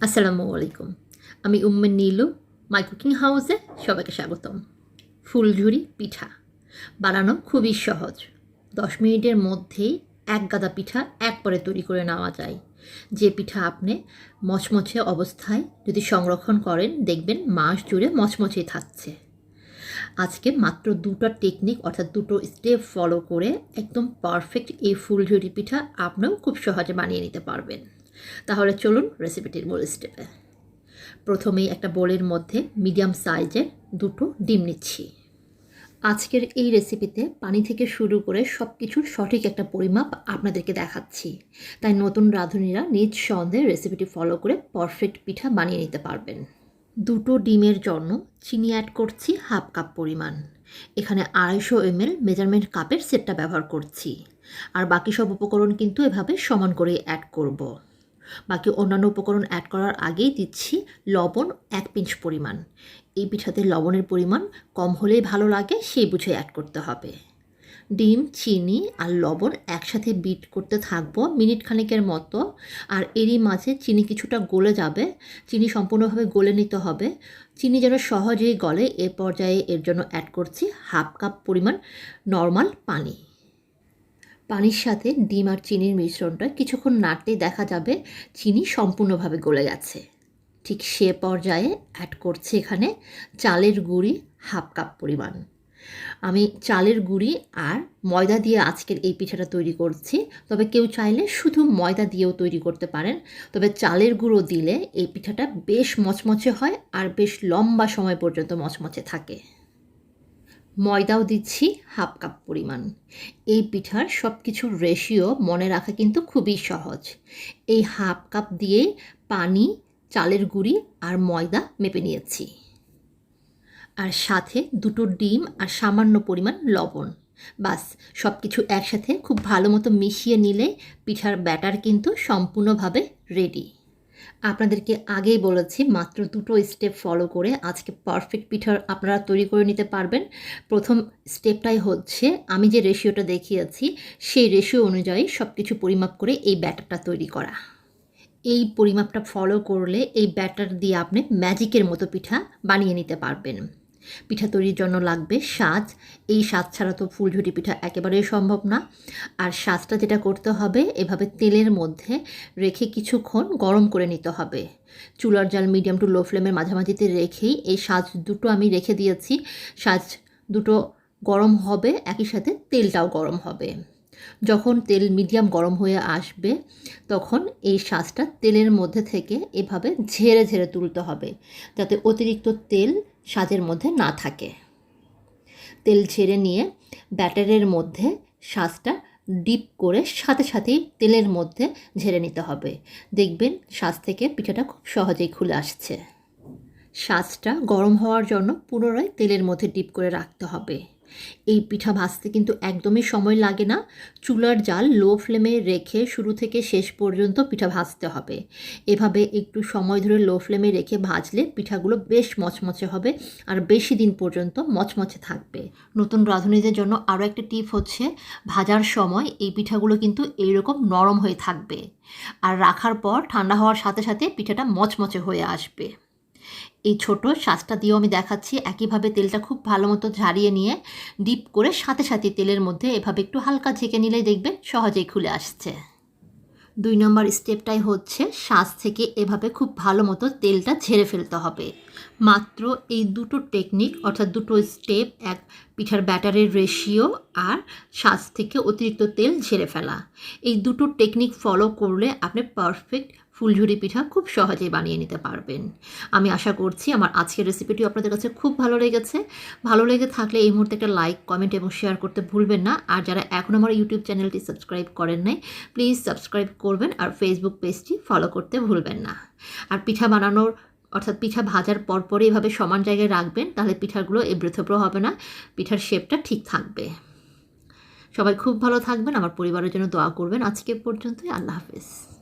আসসালামু আলাইকুম। আমি উম্মে নীলু মাই কুকিং হাউসে সবাইকে স্বাগতম। ফুলঝুরি পিঠা। বানানো খুবই সহজ। দশ মিনিটের মধ্যেই এক গাদা পিঠা একবারে তৈরি করে নেওয়া যায়। যে পিঠা আপনি মচমচে অবস্থায় যদি সংরক্ষণ করেন, দেখবেন মাস জুড়ে মচমচেই থাকছে। আজকে মাত্র দুটো টেকনিক অর্থাৎ দুটো স্টেপ ফলো করে একদম পারফেক্ট এই ফুলঝুরি পিঠা আপনিও খুব সহজে বানিয়ে নিতে পারবেন। তাহলে চলুন রেসিপিটির মূল স্টেপে প্রথমেই একটা বোলের মধ্যে মিডিয়াম সাইজের দুটো ডিম নিচ্ছি। আজকের এই রেসিপিতে পানি থেকে শুরু করে সব কিছুর সঠিক একটা পরিমাপ আপনাদেরকে দেখাচ্ছি। তাই নতুন রাঁধুনিরা নিজ সন্দেহে রেসিপিটি ফলো করে পারফেক্ট পিঠা বানিয়ে নিতে পারবেন। দুটো ডিমের জন্য চিনি অ্যাড করছি হাফ কাপ পরিমাণ। এখানে আড়াইশো এমএল মেজারমেন্ট কাপের সেটটা ব্যবহার করছি। আর বাকি সব উপকরণ কিন্তু এভাবে সমান করে অ্যাড করব। বাকি অন্যান্য উপকরণ অ্যাড করার আগেই দিচ্ছি লবণ এক পিঞ্চ পরিমাণ। এই পিঠাতে লবণের পরিমাণ কম হলেই ভালো লাগে, সেই বুঝে অ্যাড করতে হবে। ডিম, চিনি আর লবণ একসাথে বিট করতে থাকব মিনিট খানেকের মতো। আর এরই মাঝে চিনি কিছুটা গলে যাবে, চিনি সম্পূর্ণভাবে গলে নিতে হবে। চিনি যেন সহজেই গলে, এ পর্যায়ে এর জন্য অ্যাড করছি হাফ কাপ পরিমাণ নর্মাল পানি। পানির সাথে ডিম আর চিনির মিশ্রণটা কিছুক্ষণ নাড়তেই দেখা যাবে চিনি সম্পূর্ণভাবে গলে গেছে। ঠিক সে পর্যায়ে অ্যাড করছি এখানে চালের গুঁড়ি হাফ কাপ পরিমাণ। আমি চালের গুঁড়ি আর ময়দা দিয়ে আজকের এই পিঠাটা তৈরি করছি। তবে কেউ চাইলে শুধু ময়দা দিয়েও তৈরি করতে পারেন। তবে চালের গুঁড়ো দিলে এই পিঠাটা বেশ মচমচে হয় আর বেশ লম্বা সময় পর্যন্ত মচমচে থাকে। ময়দাও দিচ্ছি হাফ কাপ পরিমাণ। এই পিঠার সব কিছুর রেশিও মনে রাখা কিন্তু খুবই সহজ। এই হাফ কাপ দিয়ে পানি, চালের গুঁড়ি আর ময়দা মেপে নিয়েছি। আর সাথে দুটো ডিম আর সামান্য পরিমাণ লবণ। বাস সব কিছু একসাথে খুব ভালো মতো মিশিয়ে নিলে পিঠার ব্যাটার কিন্তু সম্পূর্ণভাবে রেডি আপনাদেরকে আগেই বলেছি, মাত্র দুটো স্টেপ ফলো করে আজকে পারফেক্ট পিঠার আপনারা তৈরি করে নিতে পারবেন। প্রথম স্টেপটাই হচ্ছে, আমি যে রেশিওটা দেখিয়েছি, সেই রেশিও অনুযায়ী সব কিছু পরিমাপ করে এই ব্যাটারটা তৈরি করা। এই পরিমাপটা ফলো করলে এই ব্যাটার দিয়ে আপনি ম্যাজিকের মতো পিঠা বানিয়ে নিতে পারবেন। পিঠা তৈরির জন্য লাগবে সাজ এই সাজ ছাড়া তো ফুলঝুরি পিঠা একেবারেই সম্ভব না। আর সাজটা যেটা করতে হবে, এভাবে তেলের মধ্যে রেখে কিছুক্ষণ গরম করে নিতে হবে। চুলার জাল মিডিয়াম টু লো ফ্লেমের মাঝামাঝিতে রেখেই এই সাজ দুটো আমি রেখে দিয়েছি। সাজ দুটো গরম হবে, একই সাথে তেলটাও গরম হবে। যখন তেল মিডিয়াম গরম হয়ে আসবে, তখন এই শাঁসটা তেলের মধ্যে থেকে এভাবে ঝেড়ে ঝেড়ে তুলতে হবে। যাতে অতিরিক্ত তেল সাজের মধ্যে না থাকে। তেল ছেড়ে নিয়ে ব্যাটারের মধ্যে শাঁসটা ডিপ করে সাথে সাথেই তেলের মধ্যে ঝেড়ে নিতে হবে। দেখবেন শাঁস থেকে পিঠাটা খুব সহজেই খুলে আসছে। শাঁসটা গরম হওয়ার জন্য পুনরায় তেলের মধ্যে ডিপ করে রাখতে হবে। এই পিঠা ভাজতে কিন্তু একদমই সময় লাগে না। চুলার জাল লো ফ্লেমে রেখে শুরু থেকে শেষ পর্যন্ত পিঠা ভাজতে হবে। এভাবে একটু সময় ধরে লো ফ্লেমে রেখে ভাজলে পিঠাগুলো বেশ মচমচে হবে আর বেশি দিন পর্যন্ত মচমচে থাকবে। নতুন রাঁধুনিদের জন্য আরও একটা টিপ হচ্ছে, ভাজার সময় এই পিঠাগুলো কিন্তু এইরকম নরম হয়ে থাকবে। আর রাখার পর ঠান্ডা হওয়ার সাথে সাথে পিঠাটা মচমচে হয়ে আসবে। এই ছোট শাঁসটা দিয়েও আমি দেখাচ্ছি। একইভাবে তেলটা খুব ভালো মতো ঝারিয়ে নিয়ে ডিপ করে সাথে সাথে তেলের মধ্যে এভাবে একটু হালকা ঝেঁকে নিলেই দেখবেন সহজেই খুলে আসছে। দুই নম্বর স্টেপটাই হচ্ছে শ্বাস থেকে এভাবে খুব ভালো মতো তেলটা ঝেড়ে ফেলতে হবে। মাত্র এই দুটো টেকনিক অর্থাৎ দুটো স্টেপ এক পিঠার ব্যাটারের রেশিও আর শ্বাস থেকে অতিরিক্ত তেল ঝেড়ে ফেলা। এই দুটো টেকনিক ফলো করলে আপনি পারফেক্ট ফুলঝুরি পিঠা খুব সহজেই বানিয়ে নিতে পারবেন। আমি আশা করছি আমার আজকের রেসিপিটি আপনাদের কাছে খুব ভালো লেগেছে। ভালো লেগে থাকলে এই মুহূর্তে একটা লাইক কমেন্ট এবং শেয়ার করতে ভুলবেন না। আর যারা এখন আমার ইউটিউব চ্যানেলটি সাবস্ক্রাইব করেন নাই প্লিজ সাবস্ক্রাইব করবেন আর ফেসবুক পেজটি ফলো করতে ভুলবেন না। আর পিঠা বানানোর, অর্থাৎ পিঠা ভাজার পরপরই এভাবে সমান জায়গায় রাখবেন, তাহলে পিঠাগুলো এবড়োথেবড়ো হবে না, পিঠার শেপটা ঠিক থাকবে। সবাই খুব ভালো থাকবেন, আমার পরিবারের জন্য দোয়া করবেন। আজকে পর্যন্তই, আল্লাহ হাফেজ।